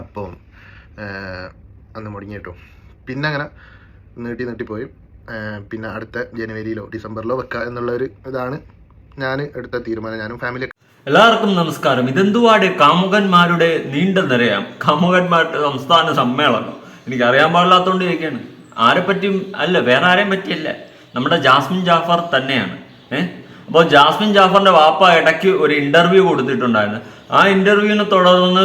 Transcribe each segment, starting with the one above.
അപ്പം അന്ന് മുടങ്ങി കേട്ടോ. പിന്നെ അങ്ങനെ നീട്ടി നീട്ടിപ്പോയി പിന്നെ അടുത്ത ജനുവരിയിലോ ഡിസംബറിലോ വെക്കുക എന്നുള്ള ഒരു ഇതാണ് ഞാൻ എടുത്ത തീരുമാനം. ഞാനും ഫാമിലി എല്ലാവർക്കും നമസ്കാരം. ഇതെന്തുവാട്? കാമുകന്മാരുടെ നീണ്ട നിരയാം. കാമുകന്മാരുടെ സംസ്ഥാന സമ്മേളനം. എനിക്ക് അറിയാൻ പാടില്ലാത്തതുകൊണ്ട് ആരെ പറ്റിയും അല്ല വേറെ ആരെയും പറ്റിയല്ല. നമ്മുടെ ജാസ്മിൻ ജാഫർ തന്നെയാണ്. ഏഹ് അപ്പോൾ ജാസ്മിൻ ജാഫറിന്റെ വാപ്പ ഇടയ്ക്ക് ഒരു ഇന്റർവ്യൂ കൊടുത്തിട്ടുണ്ടായിരുന്നു. ആ ഇന്റർവ്യൂവിനെ തുടർന്ന്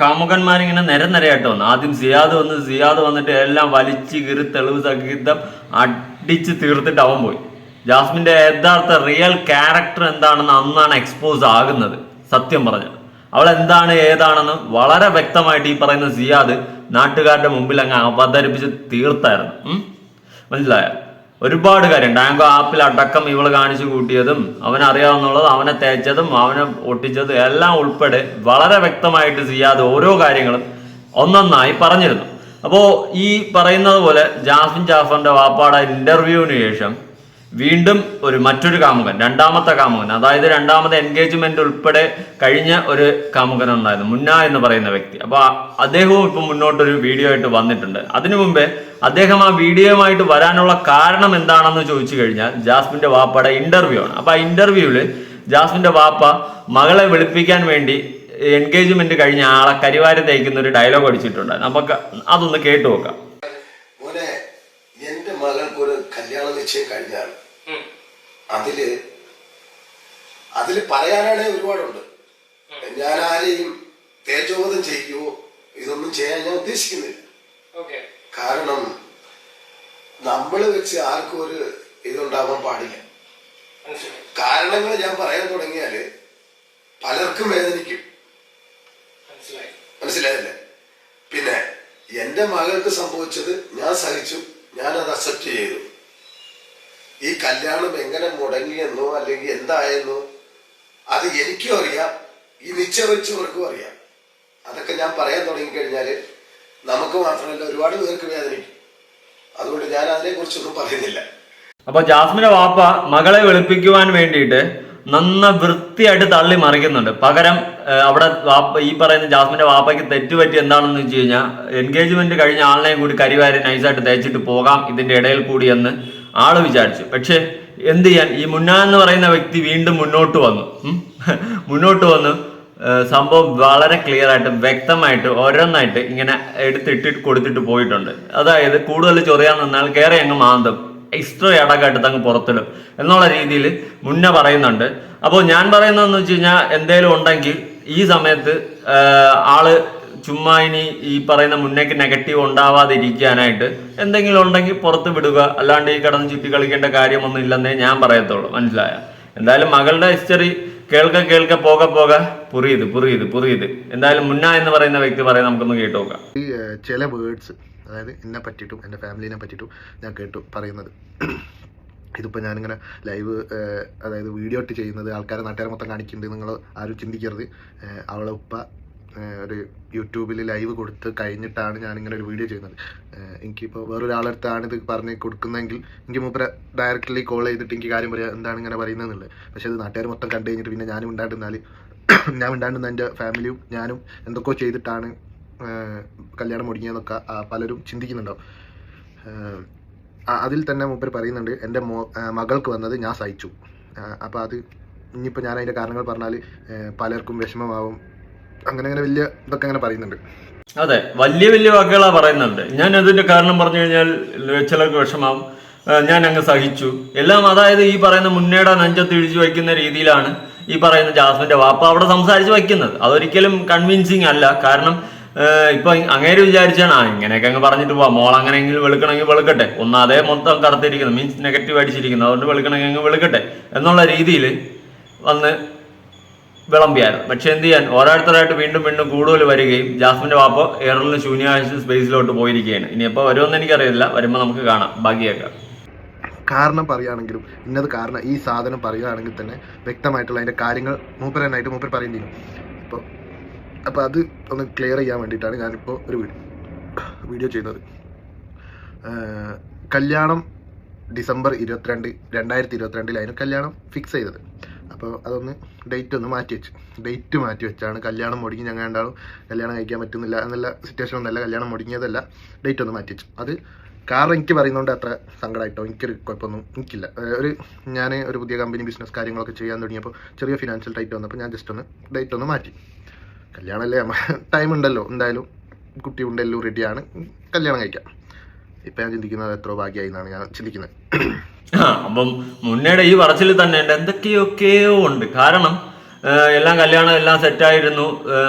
കാമുകന്മാരിങ്ങനെ നിരനിരയായിട്ട് വന്നു. ആദ്യം സിയാദ് വന്ന് സിയാദ് വന്നിട്ട് എല്ലാം വലിച്ചു കീറി തെളിവ് സഹിതം അടിച്ച് തീർത്തിട്ട് അവൻ പോയി. ജാസ്മിന്റെ യഥാർത്ഥ റിയൽ ക്യാരക്ടർ എന്താണെന്ന് അന്നാണ് എക്സ്പോസ് ആകുന്നത്. സത്യം പറഞ്ഞത് അവൾ എന്താണ് ഏതാണെന്ന് വളരെ വ്യക്തമായിട്ട് ഈ പറയുന്ന സിയാദ് നാട്ടുകാരുടെ മുമ്പിൽ അങ്ങ് അവതരിപ്പിച്ച് തീർത്തായിരുന്നു? മനസ്സിലായോ? ഒരുപാട് കാര്യം ടാങ്കോ ആപ്പിൽ അടക്കം ഇവൾ കാണിച്ചു കൂട്ടിയതും അവനറിയാവുന്നുള്ളത് അവനെ തേച്ചതും അവനെ ഒട്ടിച്ചതും എല്ലാം ഉൾപ്പെടെ വളരെ വ്യക്തമായിട്ട് സിയാദ് ഓരോ കാര്യങ്ങളും ഒന്നൊന്നായി പറഞ്ഞിരുന്നു. അപ്പോൾ ഈ പറയുന്നത് പോലെ ജാഫിൻ ജാഫറിന്റെ വാപ്പാടെ ഇന്റർവ്യൂവിന് ശേഷം വീണ്ടും ഒരു മറ്റൊരു കാമുകൻ രണ്ടാമത്തെ കാമുകൻ അതായത് രണ്ടാമത്തെ എൻഗേജ്മെന്റ് ഉൾപ്പെടെ കഴിഞ്ഞ ഒരു കാമുകൻ ഉണ്ടായിരുന്നു മുന്ന എന്ന് പറയുന്ന വ്യക്തി. അപ്പൊ ആ- അദ്ദേഹവും ഇപ്പൊ മുന്നോട്ടൊരു വീഡിയോ ആയിട്ട് വന്നിട്ടുണ്ട്. അതിനു മുമ്പേ അദ്ദേഹം ആ വീഡിയോയുമായിട്ട് വരാനുള്ള കാരണം എന്താണെന്ന് ചോദിച്ചു കഴിഞ്ഞാൽ ജാസ്മിന്റെ വാപ്പയുടെ ഇന്റർവ്യൂ ആണ്. അപ്പൊ ആ ഇന്റർവ്യൂവിൽ ജാസ്മിന്റെ വാപ്പ മകളെ വിളിപ്പിക്കാൻ വേണ്ടി എൻഗേജ്മെന്റ് കഴിഞ്ഞ ആളെ കരിവാരി തേക്കുന്ന ഒരു ഡയലോഗ് അടിച്ചിട്ടുണ്ട് നമുക്ക് അതൊന്ന് കേട്ടു നോക്കാം. എന്റെ മകൾക്ക് ഒരു കല്യാണം നിശ്ചയം കഴിഞ്ഞാണ് അതിൽ അതിൽ പറയാനാണെ ഒരുപാടുണ്ട്. ഞാൻ ആരെയും തേജോവധം ചെയ്യുവോ ഇതൊന്നും ചെയ്യാൻ ഞാൻ ഉദ്ദേശിക്കുന്നില്ല. കാരണം നമ്മൾ വെച്ച് ആർക്കും ഒരു ഇതുണ്ടാവാൻ പാടില്ല. കാരണങ്ങൾ ഞാൻ പറയാൻ തുടങ്ങിയാൽ പലർക്കും വേദനിക്കും. മനസ്സിലായില്ലേ? പിന്നെ എന്റെ മകൾക്ക് സംഭവിച്ചത് ഞാൻ സഹിച്ചു ഞാൻ അത് അക്സെപ്റ്റ് ചെയ്തു. ഈ കല്യാണം എങ്ങനെ മുടങ്ങിയെന്നോ അല്ലെങ്കിൽ എന്തായെന്നോ അത് എനിക്കും അറിയാം. ഈ നിശ്ചയിച്ചവർക്കും അറിയാം. അതൊക്കെ ഞാൻ പറയാൻ തുടങ്ങിക്കഴിഞ്ഞാൽ നമുക്ക് മാത്രമല്ല ഒരുപാട് പേർക്ക് വേദനിക്കും. അതുകൊണ്ട് ഞാൻ അതിനെ കുറിച്ചൊന്നും പറയുന്നില്ല. അപ്പൊ ജാസ്മിന്റെ വാപ്പ മകളെ വെളുപ്പിക്കുവാൻ വേണ്ടിയിട്ട് നന്ന വൃത്തിയായിട്ട് തള്ളി മറിക്കുന്നുണ്ട്. പകരം അവിടെ വാപ്പ ഈ പറയുന്ന ജാസ്മിന്റെ വാപ്പയ്ക്ക് തെറ്റുപറ്റി എന്താണെന്ന് വെച്ച് കഴിഞ്ഞാൽ എൻഗേജ്മെന്റ് കഴിഞ്ഞ ആളിനെയും കൂടി കരിവാരി നൈസായിട്ട് തേച്ചിട്ട് പോകാം ഇതിന്റെ ഇടയിൽ കൂടി എന്ന് ആൾ വിചാരിച്ചു. പക്ഷേ എന്ത് ചെയ്യാൻ? ഈ മുന്ന എന്ന് പറയുന്ന വ്യക്തി വീണ്ടും മുന്നോട്ട് വന്നു. മുന്നോട്ട് വന്നു സംഭവം വളരെ ക്ലിയർ ആയിട്ട് വ്യക്തമായിട്ട് ഓരോന്നായിട്ട് ഇങ്ങനെ എടുത്തിട്ട് കൊടുത്തിട്ട് പോയിട്ടുണ്ട്. അതായത് കൂടുതൽ ചൊറിയാൻ നിന്നാൽ കയറി അങ്ങ് മാന്തും. എക്സ്ട്രാ അടക്കായിട്ട് അങ്ങ് പുറത്തിടും. എന്നുള്ള രീതിയിൽ മുന്നേ പറയുന്നുണ്ട്. അപ്പോൾ ഞാൻ പറയുന്നതെന്ന് വെച്ച് കഴിഞ്ഞാൽ എന്തേലും ഉണ്ടെങ്കിൽ ഈ സമയത്ത് ആൾ ചുമ്മാ ഇനി ഈ പറയുന്ന മുന്നേക്ക് നെഗറ്റീവ് ഉണ്ടാവാതിരിക്കാനായിട്ട് എന്തെങ്കിലും ഉണ്ടെങ്കിൽ പുറത്ത് വിടുക. അല്ലാണ്ട് ഈ കടന്ന് ചുറ്റി കളിക്കേണ്ട കാര്യമൊന്നും ഇല്ലെന്നേ ഞാൻ പറയത്തുള്ളൂ. മനസ്സിലായ? എന്തായാലും മകളുടെ ഹിസ്റ്ററി കേൾക്ക കേൾക്ക പോക പോക പുറിയത് പുറിയത് പുറിയത്. എന്തായാലും മുന്ന എന്ന് പറയുന്ന വ്യക്തി പറയാൻ നമുക്കൊന്ന് കേട്ടു നോക്കാം. ഈ ചില വേർഡ്സ് അതായത് എന്നെ പറ്റിയിട്ടും എന്റെ ഫാമിലിനെ പറ്റിയിട്ടും ഞാൻ കേട്ടു പറയുന്നത്. ഇതിപ്പോൾ ഞാനിങ്ങനെ ലൈവ് അതായത് വീഡിയോ ഇട്ട് ചെയ്യുന്നത് ആൾക്കാരെ നാട്ടുകാരെ മൊത്തം കാണിക്കുന്നുണ്ട്. നിങ്ങൾ ആരും ചിന്തിക്കരുത്. അവളെ ഉപ്പ ഒരു യൂട്യൂബിൽ ലൈവ് കൊടുത്ത് കഴിഞ്ഞിട്ടാണ് ഞാനിങ്ങനെ ഒരു വീഡിയോ ചെയ്യുന്നത്. എനിക്കിപ്പോൾ വേറൊരാളടുത്താണ് ഇത് പറഞ്ഞ് കൊടുക്കുന്നതെങ്കിൽ എനിക്ക് മൂപ്പരെ ഡയറക്റ്റ്ലി കോൾ ചെയ്തിട്ട് എനിക്ക് കാര്യം പറയാം എന്താണ് ഇങ്ങനെ പറയുന്നതെന്നുള്ളത്. പക്ഷേ അത് നാട്ടുകാർ മൊത്തം കണ്ടു കഴിഞ്ഞിട്ട് പിന്നെ ഞാനും ഉണ്ടായിരുന്നാൽ ഞാൻ ഉണ്ടായിരുന്ന എന്റെ ഫാമിലിയും ഞാനും എന്തൊക്കെയോ ചെയ്തിട്ടാണ് കല്യാണം മുടങ്ങിയെന്നൊക്കെ പലരും ചിന്തിക്കുന്നുണ്ടാവും അതിൽ തന്നെ മൂപ്പർ പറയുന്നുണ്ട് എന്റെ മകൾക്ക് വന്നത് ഞാൻ സഹിച്ചു. അപ്പോൾ അത് ഇനിയിപ്പോൾ ഞാൻ അതിന്റെ കാരണങ്ങൾ പറഞ്ഞാൽ പലർക്കും വിഷമമാവും അങ്ങനെ അങ്ങനെ വലിയ ഇതൊക്കെ അങ്ങനെ പറയുന്നുണ്ട്. അതെ വലിയ വലിയ വാക്കുകളാ പറയുന്നുണ്ട്. ഞാൻ അതിന്റെ കാരണം പറഞ്ഞു കഴിഞ്ഞാൽ ചിലർക്ക് വിഷമം. ഞാൻ അങ്ങ് സഹിച്ചു. എല്ലാം അതായത് ഈ പറയുന്ന മുന്നേടാൻ നെഞ്ചത്ത് ഇഴിച്ചു വയ്ക്കുന്ന രീതിയിലാണ് ഈ പറയുന്ന ജാസ്മിന്റെ വാപ്പ അവിടെ സംസാരിച്ച് വയ്ക്കുന്നത്. അതൊരിക്കലും കൺവിൻസിങ് അല്ല. കാരണം ഇപ്പൊ അങ്ങേര് വിചാരിച്ചാണ് ആ ഇങ്ങനെയൊക്കെ അങ്ങ് പറഞ്ഞിട്ട് പോവാം. മോൾ അങ്ങനെയെങ്കിലും വെളുക്കണമെങ്കിൽ വെളുക്കട്ടെ. ഒന്നാതെ മൊത്തം കറുത്തിരിക്കുന്നു. Means negative അടിച്ചിരിക്കുന്നു. അതുകൊണ്ട് വെളുക്കണമെങ്കിൽ അങ്ങ് വെളുക്കട്ടെ എന്നുള്ള രീതിയിൽ വന്ന് വിളമ്പിയായിരുന്നു. പക്ഷെ എന്ത് ചെയ്യാൻ? ഓരോരുത്തരായിട്ട് വീണ്ടും വീണ്ടും കൂടുതൽ വരികയും ജാസ്മിന്റെ വാപ്പ എയറിൽ ശൂന്യാഴ്ച സ്പേസിലോട്ട് പോയിരിക്കുകയാണ്. ഇനി എപ്പോൾ വരുമെന്ന് എനിക്കറിയില്ല വരുമ്പോൾ നമുക്ക് കാണാം. ബാക്കിയൊക്കെ. കാരണം പറയുകയാണെങ്കിലും ഇന്നത് കാരണം ഈ സാധനം പറയുകയാണെങ്കിൽ തന്നെ വ്യക്തമായിട്ടുള്ള അതിന്റെ കാര്യങ്ങൾ മൂപ്പർ തന്നെയായിട്ട് മൂപ്പർ പറയേണ്ടി വരും അപ്പോൾ അത് ഒന്ന് ക്ലിയർ ചെയ്യാൻ വേണ്ടിയിട്ടാണ് ഞാനിപ്പോൾ ഒരു വീഡിയോ ചെയ്യുന്നത്. കല്യാണം ഡിസംബർ ഇരുപത്തിരണ്ട് രണ്ടായിരത്തി ഇരുപത്തിരണ്ടിലായിരുന്നു കല്യാണം ഫിക്സ് ചെയ്തത്. അപ്പോൾ അതൊന്ന് ഡേറ്റ് ഒന്ന് മാറ്റി വെച്ചു. ഡേറ്റ് മാറ്റി വെച്ചാണ് കല്യാണം മുടങ്ങി ഞങ്ങൾ രണ്ടാളും കല്യാണം കഴിക്കാൻ പറ്റുന്നില്ല എന്നുള്ള സിറ്റുവേഷൻ ഒന്നല്ല കല്യാണം മുടങ്ങിയതല്ല. ഡേറ്റ് ഒന്ന് മാറ്റി വെച്ചു. അത് കാരണം എനിക്ക് പറയുന്നതുകൊണ്ട് അത്ര സങ്കടമായിട്ടോ എനിക്കൊരു കുഴപ്പമൊന്നും എനിക്കില്ല. ഒരു ഞാൻ ഒരു പുതിയ കമ്പനി ബിസിനസ് കാര്യങ്ങളൊക്കെ ചെയ്യാൻ തുടങ്ങിയപ്പോൾ ചെറിയ ഫിനാൻഷ്യൽ ടൈറ്റ് വന്നപ്പോൾ ഞാൻ ജസ്റ്റ് ഒന്ന് ഡേറ്റ് ഒന്ന് മാറ്റി. കല്യാണമല്ലേ ടൈം ഉണ്ടല്ലോ. എന്തായാലും കുട്ടി ഉണ്ടല്ലോ റെഡിയാണ് കല്യാണം കഴിക്കാം. ഇപ്പം ഞാൻ ചിന്തിക്കുന്നത് എത്രയോ ഭാഗ്യമായി എന്നാണ് ഞാൻ ചിന്തിക്കുന്നത്. അപ്പം മുന്നേടെ ഈ പറച്ചിൽ തന്നെ എന്തൊക്കെയൊക്കെയോ ഉണ്ട്. കാരണം എല്ലാം കല്യാണം എല്ലാം സെറ്റായിരുന്നു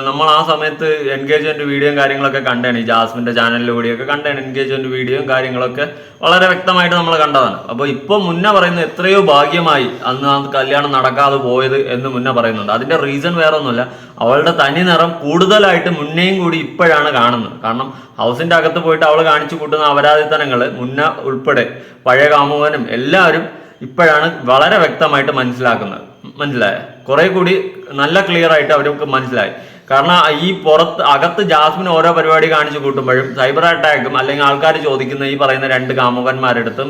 നമ്മൾ ആ സമയത്ത് എൻഗേജ്മെന്റ് വീഡിയോയും കാര്യങ്ങളൊക്കെ കണ്ടാണ് ഈ ജാസ്മിന്റെ ചാനലിലൂടെയൊക്കെ കണ്ടാണ് എൻഗേജ്മെന്റ് വീഡിയോയും കാര്യങ്ങളൊക്കെ വളരെ വ്യക്തമായിട്ട് നമ്മൾ കണ്ടതാണ്. അപ്പോൾ ഇപ്പോൾ മുന്നേ പറയുന്നത് എത്രയോ ഭാഗ്യമായി അന്ന് ആ കല്യാണം നടക്കാതെ പോയത് എന്ന് മുന്നേ പറയുന്നുണ്ട്. അതിന്റെ റീസൺ വേറെ ഒന്നുമില്ല അവളുടെ തനി നിറം കൂടുതലായിട്ട് മുന്നേയും കൂടി ഇപ്പോഴാണ് കാണുന്നത്. കാരണം ഹൗസിന്റെ അകത്ത് പോയിട്ട് അവൾ കാണിച്ചു കൂട്ടുന്ന അപരാധിത്തനങ്ങൾ മുന്നേ ഉൾപ്പെടെ പഴയ കാമുകനും എല്ലാവരും ഇപ്പോഴാണ് വളരെ വ്യക്തമായിട്ട് മനസ്സിലാക്കുന്നത്. മനസ്സിലായ? കുറെ കൂടി നല്ല ക്ലിയർ ആയിട്ട് അവർക്ക് മനസ്സിലായി. കാരണം ഈ പുറത്ത് അകത്ത് ജാസ്മിൻ ഓരോ പരിപാടി കാണിച്ചു കൂട്ടുമ്പോഴും സൈബർ അറ്റാക്കും അല്ലെങ്കിൽ ആൾക്കാർ ചോദിക്കുന്ന ഈ പറയുന്ന രണ്ട് കാമുകന്മാരെടുത്തും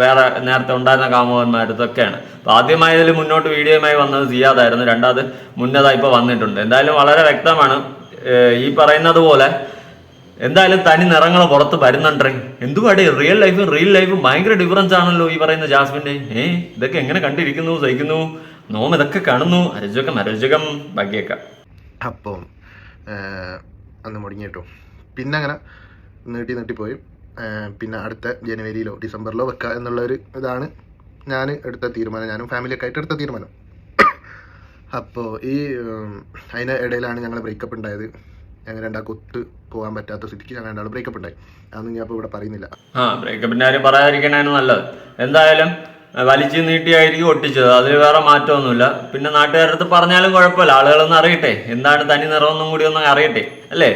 വേറെ നേരത്തെ ഉണ്ടായിരുന്ന കാമുകന്മാരടുത്തും ഒക്കെയാണ് അപ്പൊ ആദ്യമായതിൽ മുന്നോട്ട് വീഡിയോയുമായി വന്നത് സിയാദായിരുന്നു. രണ്ടാമത് മുന്നതായി ഇപ്പൊ വന്നിട്ടുണ്ട്. എന്തായാലും വളരെ വ്യക്തമാണ്. ഈ പറയുന്നത് പോലെ എന്തായാലും തനി നിറങ്ങൾ പുറത്ത് വരുന്നുണ്ടെങ്കിൽ എന്തുവാടേ? റിയൽ ലൈഫും റിയൽ ലൈഫും ഭയങ്കര ഡിഫറൻസ് ആണല്ലോ ഈ പറയുന്ന ജാസ്മിന്റെ ഏ ഇതൊക്കെ എങ്ങനെ കണ്ടിരിക്കുന്നു സഹിക്കുന്നു? നോം ഇതൊക്കെ കാണുന്നു. അരജകം അരജകം ഭാഗ്യക്ക. അപ്പം അന്ന് മുടങ്ങി കേട്ടോ പിന്നെ അങ്ങനെ നീട്ടി നീട്ടിപ്പോയി പോയി പിന്നെ അടുത്ത ജനുവരിയിലോ ഡിസംബറിലോ വെക്കുക എന്നുള്ളൊരു ഇതാണ് ഞാൻ എടുത്ത തീരുമാനം. ഞാനും ഫാമിലിയൊക്കെ ആയിട്ട് എടുത്ത തീരുമാനം. അപ്പോൾ ഈ അതിന് ഇടയിലാണ് ഞങ്ങൾ ബ്രേക്കപ്പ് ഉണ്ടായത്. ഞങ്ങൾ രണ്ടാൾക്ക് ഒത്ത് പോകാൻ പറ്റാത്ത സ്ഥിതിക്ക് ഞങ്ങൾ രണ്ടാൾ ബ്രേക്കപ്പ് ഉണ്ടായി. അതൊന്നും ഞാൻ ഇപ്പോൾ ഇവിടെ പറയുന്നില്ല. ആ ബ്രേക്കപ്പിന്റെ കാര്യം പറയാതിരിക്കണേ നല്ലത്. എന്തായാലും വലിച്ചു നീട്ടിയായിരിക്കും ഒട്ടിച്ചത്. അതിൽ വേറെ മാറ്റമൊന്നുമില്ല. പിന്നെ നാട്ടുകാരുടെ അടുത്ത് പറഞ്ഞാലും കുഴപ്പമില്ല. ആളുകളൊന്നും അറിയട്ടെ. എന്താണ് തനി നിറമൊന്നും കൂടി ഒന്നും അറിയട്ടെ. അല്ലേ?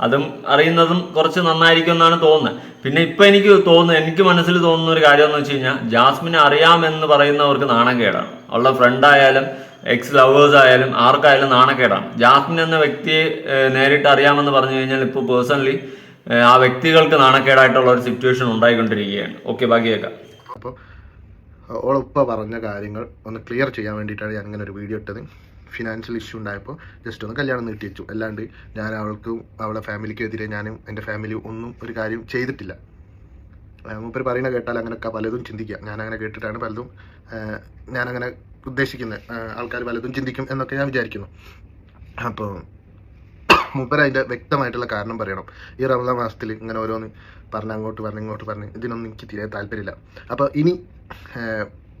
അതും അറിയുന്നതും കുറച്ച് നന്നായിരിക്കും എന്നാണ് തോന്നുന്നത്. പിന്നെ ഇപ്പൊ എനിക്ക് തോന്നുന്നു എനിക്ക് മനസ്സിൽ തോന്നുന്ന ഒരു കാര്യം എന്ന് വെച്ച് കഴിഞ്ഞാൽ ജാസ്മിനെ അറിയാമെന്ന് പറയുന്നവർക്ക് നാണക്കേടാണ്. ഉള്ള ഫ്രണ്ട് ആയാലും എക്സ് ലവേഴ്സ് ആയാലും ആർക്കായാലും നാണക്കേടാണ്. ജാസ്മിൻ എന്ന വ്യക്തിയെ നേരിട്ട് അറിയാമെന്ന് പറഞ്ഞു കഴിഞ്ഞാൽ ഇപ്പോൾ പേഴ്സണലി ആ വ്യക്തികൾക്ക് നാണക്കേടായിട്ടുള്ള ഒരു സിറ്റുവേഷൻ ഉണ്ടായിക്കൊണ്ടിരിക്കുകയാണ്. ഓക്കെ ബാക്കി കേൾക്കാം. ഓളുപ്പ പറഞ്ഞ കാര്യങ്ങൾ ഒന്ന് ക്ലിയർ ചെയ്യാൻ വേണ്ടിയിട്ടാണ് ഞാൻ ഇങ്ങനെ ഒരു വീഡിയോ ഇട്ടത്. ഫിനാൻഷ്യൽ ഇഷ്യൂ ഉണ്ടായപ്പോൾ ജസ്റ്റ് ഒന്ന് കല്യാണം നീട്ടി വെച്ചു. അല്ലാണ്ട് ഞാൻ അവൾക്കും അവളെ ഫാമിലിക്കും എതിരെ ഞാനും എന്റെ ഫാമിലി ഒന്നും ഒരു കാര്യം ചെയ്തിട്ടില്ല. മൂപ്പർ പറയുന്ന കേട്ടാൽ അങ്ങനെയൊക്കെ പലതും ചിന്തിക്കുക ഞാനങ്ങനെ കേട്ടിട്ടാണ് പലതും ഞാനങ്ങനെ ഉദ്ദേശിക്കുന്നത്. ആൾക്കാർ പലതും ചിന്തിക്കും എന്നൊക്കെ ഞാൻ വിചാരിക്കുന്നു. അപ്പോൾ മൂപ്പര് അതിന്റെ വ്യക്തമായിട്ടുള്ള കാരണം പറയണം. ഈ റമദാൻ മാസത്തിൽ ഇങ്ങനെ ഓരോന്ന് പറഞ്ഞ് അങ്ങോട്ട് പറഞ്ഞ് ഇങ്ങോട്ട് പറഞ്ഞ് ഇതിനൊന്നും എനിക്ക് തീരെ താല്പര്യമില്ല. അപ്പോൾ ഇനി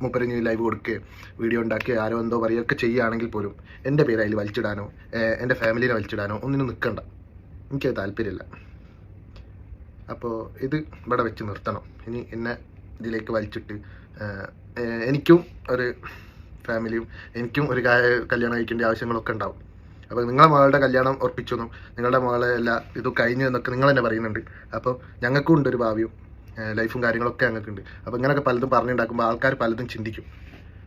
മൂപ്പര് ഇനി ലൈവ് കൊടുക്കുകയോ വീഡിയോ ഉണ്ടാക്കുകയോ ആരോ എന്തോ പറയുകയൊക്കെ ചെയ്യുകയാണെങ്കിൽ പോലും എന്റെ പേര് അതിൽ വലിച്ചിടാനോ എന്റെ ഫാമിലിനെ വലിച്ചിടാനോ ഒന്നിനും നിൽക്കണ്ട എനിക്കത് താല്പര്യമില്ല. അപ്പോൾ ഇത് ഇവിടെ വെച്ച് നിർത്തണം. ഇനി എന്നെ ഇതിലേക്ക് വലിച്ചിട്ട് എനിക്കും ഒരു ഫാമിലിയും എനിക്കും ഒരു കല്യാണം കഴിക്കേണ്ട ആവശ്യങ്ങളൊക്കെ ഉണ്ടാവും. അപ്പോൾ നിങ്ങളെ മകളുടെ കല്യാണം ഉറപ്പിച്ചെന്നും നിങ്ങളുടെ മകളെ എല്ലാ ഇതും കഴിഞ്ഞു എന്നൊക്കെ നിങ്ങൾ തന്നെ പറയുന്നുണ്ട്. അപ്പോൾ ഞങ്ങൾക്കും ഉണ്ട് ഒരു ഭാവിയും ലൈഫും കാര്യങ്ങളൊക്കെ ഞങ്ങൾക്കുണ്ട്. അപ്പോൾ ഇങ്ങനെയൊക്കെ പലതും പറഞ്ഞുണ്ടാക്കുമ്പോൾ ആൾക്കാർ പലതും ചിന്തിക്കും.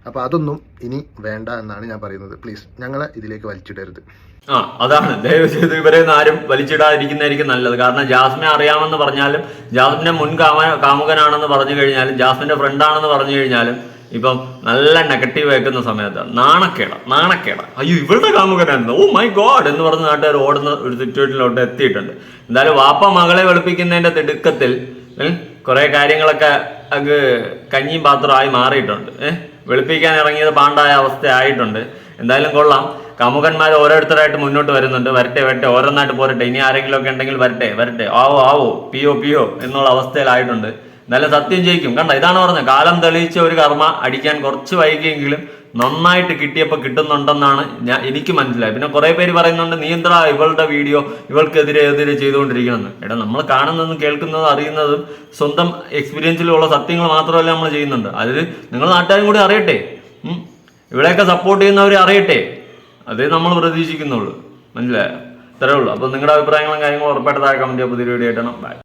അപ്പോൾ അതൊന്നും ഇനി വേണ്ട എന്നാണ് ഞാൻ പറയുന്നത്. പ്ലീസ് ഞങ്ങളെ ഇതിലേക്ക് വലിച്ചിടരുത്. ആ അതാണ്. ദയവ് ഇവരെ ഒന്നും ആരും വലിച്ചിടാതിരിക്കുന്നതായിരിക്കും നല്ലത്. കാരണം ജാസ്മിനെ അറിയാമെന്ന് പറഞ്ഞാലും ജാസ്മിന്റെ മുൻ കാമ കാമുകനാണെന്ന് പറഞ്ഞു കഴിഞ്ഞാലും ജാസ്മിന്റെ ഫ്രണ്ടാണെന്ന് പറഞ്ഞു കഴിഞ്ഞാലും ഇപ്പം നല്ല നെഗറ്റീവ് ആയിക്കുന്ന സമയത്ത് നാണക്കേട നാണക്കേട. അയ്യോ ഇവരുടെ കാമുകനായിരുന്നു ഓ മൈ ഗോഡ് എന്ന് പറഞ്ഞ് നാട്ടുകാർ ഓടുന്ന ഒരു സിറ്റുവേഷനിലോട്ട് എത്തിയിട്ടുണ്ട്. എന്തായാലും വാപ്പ മകളെ വെളുപ്പിക്കുന്നതിന്റെ തിടുക്കത്തിൽ കുറെ കാര്യങ്ങളൊക്കെ അത് കഞ്ഞിയും പാത്രമായി മാറിയിട്ടുണ്ട്. ഏഹ് വെളുപ്പിക്കാൻ ഇറങ്ങിയത് പാണ്ടായ അവസ്ഥ ആയിട്ടുണ്ട് എന്തായാലും കൊള്ളാം. കാമുകന്മാർ ഓരോരുത്തരായിട്ട് മുന്നോട്ട് വരുന്നുണ്ട്. വരട്ടെ വരട്ടെ ഓരോന്നായിട്ട് പോരട്ടെ. ഇനി ആരെങ്കിലും ഒക്കെ ഉണ്ടെങ്കിൽ വരട്ടെ വരട്ടെ. ആവോ ആവോ പിയോ പിയോ എന്നുള്ള അവസ്ഥയിലായിട്ടുണ്ട്. എന്തായാലും സത്യം ജയിക്കും. കണ്ട? ഇതാണ് പറഞ്ഞത്. കാലം തെളിയിച്ച ഒരു കർമ്മ അടിക്കാൻ കുറച്ച് വൈകിയെങ്കിലും നന്നായിട്ട് കിട്ടിയപ്പോൾ കിട്ടുന്നുണ്ടെന്നാണ് ഞാൻ എനിക്ക് മനസ്സിലായത്. പിന്നെ കുറെ പേര് പറയുന്നുണ്ട് നിയന്ത്ര ഇവളുടെ വീഡിയോ ഇവൾക്കെതിരെ എതിരെ ചെയ്തുകൊണ്ടിരിക്കണമെന്ന് എടാ നമ്മൾ കാണുന്നതും കേൾക്കുന്നതും അറിയുന്നതും സ്വന്തം എക്സ്പീരിയൻസിലുള്ള സത്യങ്ങൾ മാത്രമല്ല നമ്മൾ ചെയ്യുന്നുണ്ട്. അതിൽ നിങ്ങൾ നാട്ടുകാരും കൂടി അറിയട്ടെ. ഇവിടെയൊക്കെ സപ്പോർട്ട് ചെയ്യുന്നവരെ അറിയട്ടെ. അതേ നമ്മൾ പ്രതീക്ഷിക്കുന്നുള്ളൂ. മനസ്സിലായോ? ഇത്രേ ഉള്ളൂ. അപ്പോൾ നിങ്ങളുടെ അഭിപ്രായങ്ങളും കാര്യങ്ങളും ഉറപ്പായിട്ട് താഴെ കമന്റ് ചെയ്യാൻ പുതിയ വീഡിയോ ആയിട്ടാണ് ബൈ